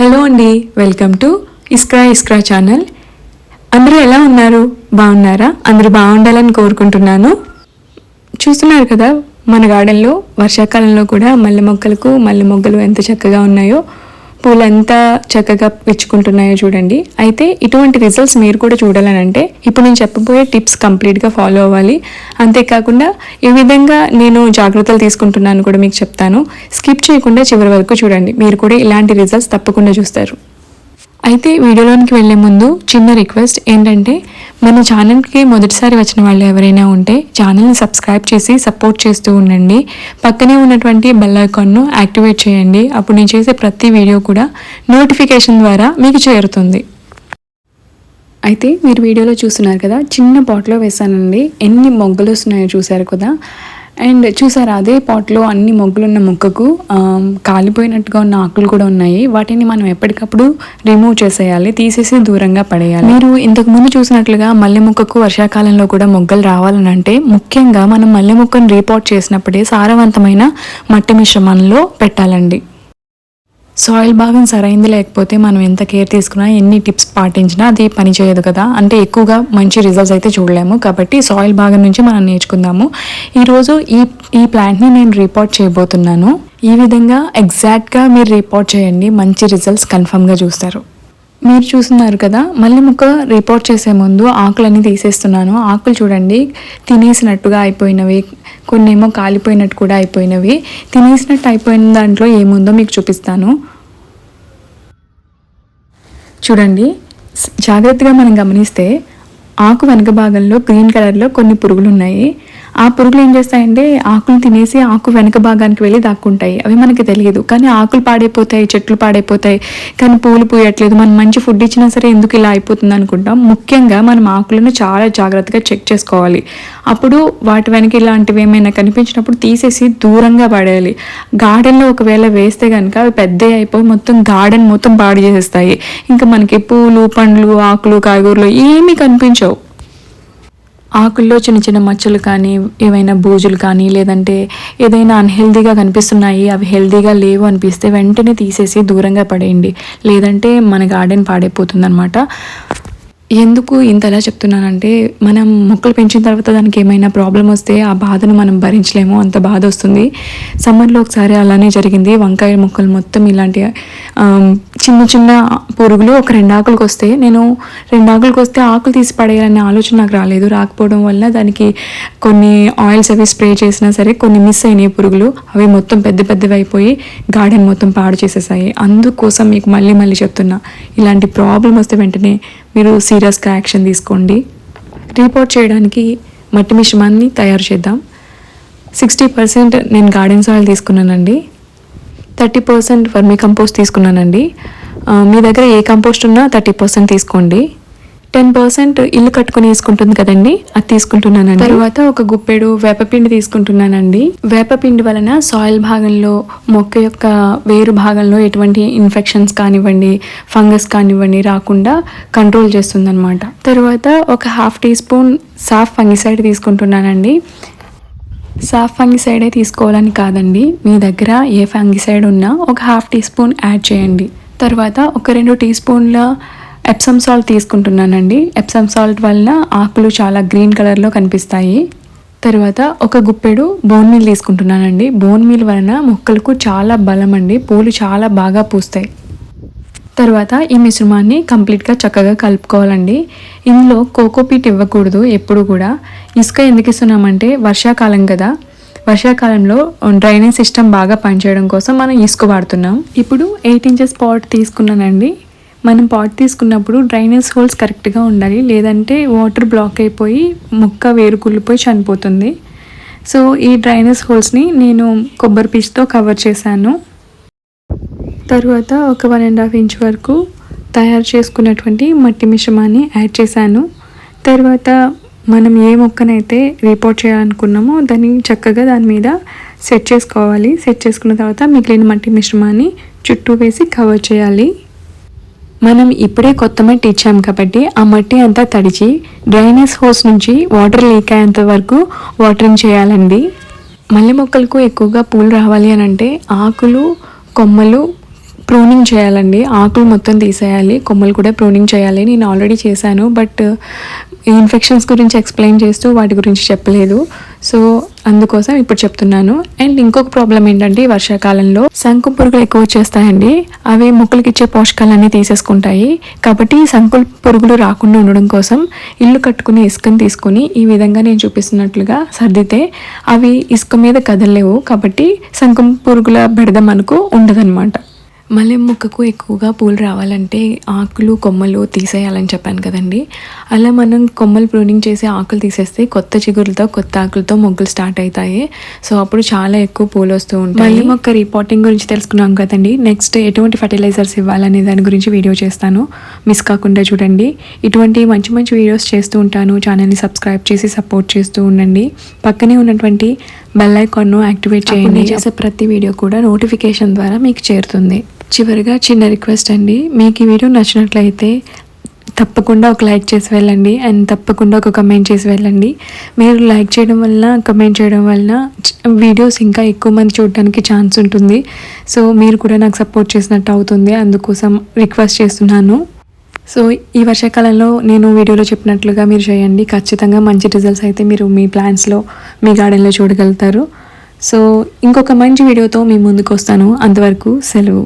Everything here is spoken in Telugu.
హలో అండి welcome to Iskra Iskra channel. అందరూ ఎలా ఉన్నారు? బాగున్నారా? అందరూ బాగుండాలని కోరుకుంటున్నాను. చూస్తున్నారు కదా మన గార్డెన్లో వర్షాకాలంలో కూడా మల్లె మొక్కలకు మల్లె మొగ్గలు ఎంత చక్కగా ఉన్నాయో. పూలంతా చక్కగా విచ్చుకుంటున్నాయో చూడండి. అయితే ఇటువంటి రిజల్ట్స్ మీరు కూడా చూడాలని అంటే ఇప్పుడు నేను చెప్పబోయే టిప్స్ కంప్లీట్గా ఫాలో అవ్వాలి. అంతేకాకుండా ఈ విధంగా నేను జాగ్రత్తలు తీసుకుంటున్నాను కూడా మీకు చెప్తాను. స్కిప్ చేయకుండా చివరి వరకు చూడండి. మీరు కూడా ఇలాంటి రిజల్ట్స్ తప్పకుండా చూస్తారు. అయితే వీడియోలోనికి వెళ్ళే ముందు చిన్న రిక్వెస్ట్ ఏంటంటే మన ఛానల్కి మొదటిసారి వచ్చిన వాళ్ళు ఎవరైనా ఉంటే ఛానల్ని సబ్స్క్రైబ్ చేసి సపోర్ట్ చేస్తూ ఉండండి. పక్కనే ఉన్నటువంటి బెల్ ఐకాన్ను యాక్టివేట్ చేయండి. అప్పుడు నేను చేసే ప్రతి వీడియో కూడా నోటిఫికేషన్ ద్వారా మీకు చేరుతుంది. అయితే మీరు వీడియోలో చూస్తున్నారు కదా చిన్న బాట్లో వేసానండి ఎన్ని మొగ్గలు వస్తున్నాయో చూసారు కదా. అండ్ చూసారా అదే పాట్లో అన్ని మొగ్గులున్న మొక్కకు కాలిపోయినట్టుగా ఉన్న ఆకులు కూడా ఉన్నాయి. వాటిని మనం ఎప్పటికప్పుడు రిమూవ్ చేసేయాలి తీసేసి దూరంగా పడేయాలి. మీరు ఇంతకు ముందు చూసినట్లుగా మల్లె మొక్కకు వర్షాకాలంలో కూడా మొగ్గలు రావాలని అంటే ముఖ్యంగా మనం మల్లె మొక్కను రీపోర్ట్ చేసినప్పుడే సారవంతమైన మట్టి మిశ్రమంలో పెట్టాలండి. సాయిల్ భాగం సరైంది లేకపోతే మనం ఎంత కేర్ తీసుకున్నా ఎన్ని టిప్స్ పాటించినా అది పని చేయదు కదా. అంటే ఎక్కువగా మంచి రిజల్ట్స్ అయితే చూడలేము. కాబట్టి సాయిల్ భాగం నుంచి మనం నేర్చుకుందాము. ఈరోజు ఈ ఈ ప్లాంట్ని నేను రిపోర్ట్ చేయబోతున్నాను. ఈ విధంగా ఎగ్జాక్ట్గా మీరు రిపోర్ట్ చేయండి. మంచి రిజల్ట్స్ కన్ఫర్మ్గా చూస్తారు. మీరు చూస్తున్నారు కదా మళ్ళీ ముక్క రిపోర్ట్ చేసే ముందు ఆకులన్నీ తీసేస్తున్నాను. ఆకులు చూడండి తినేసినట్టుగా అయిపోయినవి. కొన్ని ఏమో కాలిపోయినట్టు కూడా అయిపోయినవి. తినేసినట్టు అయిపోయిన దాంట్లో ఏముందో మీకు చూపిస్తాను. చూడండి జాగ్రత్తగా మనం గమనిస్తే ఆకు వెనక భాగంలో గ్రీన్ కలర్లో కొన్ని పురుగులు ఉన్నాయి ఆ పురుగులు ఏం చేస్తాయంటే ఆకులు తినేసి ఆకు వెనక భాగానికి వెళ్ళి దాక్కుంటాయి. అవి మనకి తెలియదు. కానీ ఆకులు పాడైపోతాయి చెట్లు పాడైపోతాయి. కానీ పూలు పూయట్లేదు. మనం మంచి ఫుడ్ ఇచ్చినా సరే ఎందుకు ఇలా అయిపోతుంది అనుకుంటాం. ముఖ్యంగా మనం ఆకులను చాలా జాగ్రత్తగా చెక్ చేసుకోవాలి. అప్పుడు వాటి వెనక ఇలాంటివి ఏమైనా కనిపించినప్పుడు తీసేసి దూరంగా పడేయాలి. గార్డెన్లో ఒకవేళ వేస్తే కనుక అవి పెద్ద అయిపోయి మొత్తం గార్డెన్ మొత్తం పాడు చేసేస్తాయి. ఇంకా మనకి పూలు పండ్లు ఆకులు కాయగూరలు ఏమీ కనిపించవు. ఆకుల్లో చిన్న చిన్న మచ్చలు కానీ ఏవైనా బూజులు కానీ లేదంటే ఏదైనా అన్హెల్దీగా కనిపిస్తున్నాయి అవి హెల్దీగా లేవు అనిపిస్తే వెంటనే తీసేసి దూరంగా పడేయండి. లేదంటే మన గార్డెన్ పాడైపోతుందన్నమాట. ఎందుకు ఇంతలా చెప్తున్నానంటే మనం మొక్కలు పెంచిన తర్వాత దానికి ఏమైనా ప్రాబ్లం వస్తే ఆ బాధను మనం భరించలేము అంత బాధ వస్తుంది. సమ్మర్లో ఒకసారి అలానే జరిగింది. వంకాయ మొక్కలు మొత్తం ఇలాంటి చిన్న చిన్న పురుగులు ఒక రెండు ఆకులకు వస్తే నేను రెండు ఆకులకు వస్తే ఆకులు తీసి పడేయాలనే ఆలోచన నాకు రాలేదు. రాకపోవడం వల్ల దానికి కొన్ని ఆయిల్స్ అవి స్ప్రే చేసినా సరే కొన్ని మిస్ అయినాయి పురుగులు. అవి మొత్తం పెద్ద పెద్దవి అయిపోయి గార్డెన్ మొత్తం పాడు చేసేసాయి. అందుకోసం మీకు మళ్ళీ మళ్ళీ చెప్తున్నా ఇలాంటి ప్రాబ్లం వస్తే వెంటనే మీరు సీరియస్గా యాక్షన్ తీసుకోండి. రిపోర్ట్ చేయడానికి మట్టి మిశ్రమాన్ని తయారు చేద్దాం. సిక్స్టీ పర్సెంట్ నేను గార్డెన్ సాయిల్ తీసుకున్నానండి. థర్టీ పర్సెంట్ వర్మీ కంపోస్ట్ తీసుకున్నానండి మీ దగ్గర ఏ కంపోస్ట్ ఉన్నా థర్టీ పర్సెంట్ తీసుకోండి. టెన్ పర్సెంట్ ఇల్లు కట్టుకుని వేసుకుంటుంది కదండి? అది తీసుకుంటున్నానండి. తర్వాత ఒక గుప్పెడు వేపపిండి తీసుకుంటున్నానండి. వేపపిండి వలన సాయిల్ భాగంలో మొక్క యొక్క వేరు భాగంలో ఎటువంటి ఇన్ఫెక్షన్స్ కానివ్వండి ఫంగస్ కానివ్వండి రాకుండా కంట్రోల్ చేస్తుందనమాట తర్వాత ఒక half teaspoon Saaf fungicide తీసుకుంటున్నానండి. సాఫ్ ఫంగిసైడే తీసుకోవాలని కాదండి. మీ దగ్గర ఏ ఫంగిసైడ్ ఉన్నా ఒక హాఫ్ టీ స్పూన్ యాడ్ చేయండి. తర్వాత ఒక రెండు టీ స్పూన్ల ఎప్సమ్ సాల్ట్ తీసుకుంటున్నానండి. ఎప్సమ్ సాల్ట్ వలన ఆకులు చాలా గ్రీన్ కలర్లో కనిపిస్తాయి. తర్వాత ఒక గుప్పెడు బోన్ మీల్ తీసుకుంటున్నానండి. బోన్ మీల్ వలన మొక్కలకు చాలా బలం అండి. పూలు చాలా బాగా పూస్తాయి. తర్వాత ఈ మిశ్రమాన్ని కంప్లీట్గా చక్కగా కలుపుకోవాలండి. ఇందులో కోకోపీట్ ఇవ్వకూడదు ఎప్పుడు కూడా. ఇసుక ఎందుకు ఇస్తున్నామంటే వర్షాకాలం కదా. వర్షాకాలంలో డ్రైనేజ్ సిస్టమ్ బాగా పనిచేయడం కోసం మనం ఇసుక వాడుతున్నాం. ఇప్పుడు ఎయిట్ ఇంచెస్ పాట్ తీసుకున్నానండి. మనం పాట్ తీసుకున్నప్పుడు డ్రైనేజ్ హోల్స్ కరెక్ట్గా ఉండాలి. లేదంటే వాటర్ బ్లాక్ అయిపోయి మొక్క వేరుకుళ్ళిపోయి చనిపోతుంది. సో ఈ డ్రైనేజ్ హోల్స్ని నేను కొబ్బరి పీచుతో కవర్ చేశాను. తర్వాత ఒక వన్ అండ్ హాఫ్ ఇంచ్ వరకు తయారు చేసుకున్నటువంటి మట్టి మిశ్రమాన్ని యాడ్ చేశాను. తర్వాత మనం ఏ మొక్కనైతే రిపోర్ట్ చేయాలనుకున్నామో దాన్ని చక్కగా దాని మీద సెట్ చేసుకోవాలి. సెట్ చేసుకున్న తర్వాత మిగిలిన మట్టి మిశ్రమాన్ని చుట్టూ వేసి కవర్ చేయాలి. మనం ఇప్పుడే కొత్త మట్టి ఇచ్చాం కాబట్టి ఆ మట్టి అంతా తడిచి డ్రైనేజ్ హోస్ నుంచి వాటర్ లీక్ అయ్యేంత వరకు వాటరింగ్ చేయాలండి. మల్లె మొక్కలకు ఎక్కువగా పూలు రావాలి అని అంటే ఆకులు కొమ్మలు ప్రూనింగ్ చేయాలండి. ఆకులు మొత్తం తీసేయాలి. కొమ్మలు కూడా ప్రూనింగ్ చేయాలి. నేను ఆల్రెడీ చేశాను. బట్ uh, ఇన్ఫెక్షన్స్ గురించి ఎక్స్ప్లెయిన్ చేస్తూ వాటి గురించి చెప్పలేదు. సో అందుకోసం ఇప్పుడు చెప్తున్నాను. అండ్ ఇంకొక ప్రాబ్లం ఏంటంటే ఈ వర్షాకాలంలో శంకు పురుగులు ఎక్కువ వచ్చేస్తాయండి. అవి మొక్కలకి ఇచ్చే పోషకాలన్నీ తీసేసుకుంటాయి. కాబట్టి ఈ శంకు పురుగులు రాకుండా ఉండడం కోసం ఇల్లు కట్టుకుని ఇసుకని తీసుకొని ఈ విధంగా నేను చూపిస్తున్నట్లుగా సర్దితే అవి ఇసుక మీద కదలలేవు. కాబట్టి శంకు పురుగుల బెడద మనకు ఉండదన్నమాట. మల్లె మొక్కకు ఎక్కువగా పూలు రావాలంటే ఆకులు కొమ్మలు తీసేయాలని చెప్పాను కదండి. అలా మనం కొమ్మలు ప్రూనింగ్ చేసి ఆకులు తీసేస్తే కొత్త చిగురులతో కొత్త ఆకులతో మొగ్గులు స్టార్ట్ అవుతాయి. సో అప్పుడు చాలా ఎక్కువ పూలు వస్తూ ఉంటాయి. మల్లె మొక్క రిపోర్టింగ్ గురించి తెలుసుకున్నాం కదండి. నెక్స్ట్ ఎటువంటి ఫర్టిలైజర్స్ ఇవ్వాలనే దాని గురించి వీడియో చేస్తాను. మిస్ కాకుండా చూడండి. ఇటువంటి మంచి మంచి వీడియోస్ చేస్తూ ఉంటాను. ఛానల్ని సబ్స్క్రైబ్ చేసి సపోర్ట్ చేస్తూ ఉండండి. పక్కనే ఉన్నటువంటి బెల్ ఐకాన్ను యాక్టివేట్ చేయండి. చేసే ప్రతి వీడియో కూడా నోటిఫికేషన్ ద్వారా మీకు చేరుతుంది. చివరిగా చిన్న రిక్వెస్ట్ అండి. మీకు ఈ వీడియో నచ్చినట్లయితే తప్పకుండా ఒక లైక్ చేసి వెళ్ళండి. అండ్ తప్పకుండా ఒక కమెంట్ చేసి వెళ్ళండి. మీరు లైక్ చేయడం వల్ల కమెంట్ చేయడం వల్ల వీడియోస్ ఇంకా ఎక్కువ మంది చూడడానికి ఛాన్స్ ఉంటుంది. సో మీరు కూడా నాకు సపోర్ట్ చేసినట్టు అవుతుంది. అందుకోసం రిక్వెస్ట్ చేస్తున్నాను. సో ఈ వర్షాకాలంలో నేను వీడియోలో చెప్పినట్లుగా మీరు చేయండి. ఖచ్చితంగా మంచి రిజల్ట్స్ అయితే మీరు మీ ప్లాన్స్లో మీ గార్డెన్లో చూడగలుగుతారు. సో ఇంకొక మంచి వీడియోతో మీ ముందుకు వస్తాను. అంతవరకు సెలవు.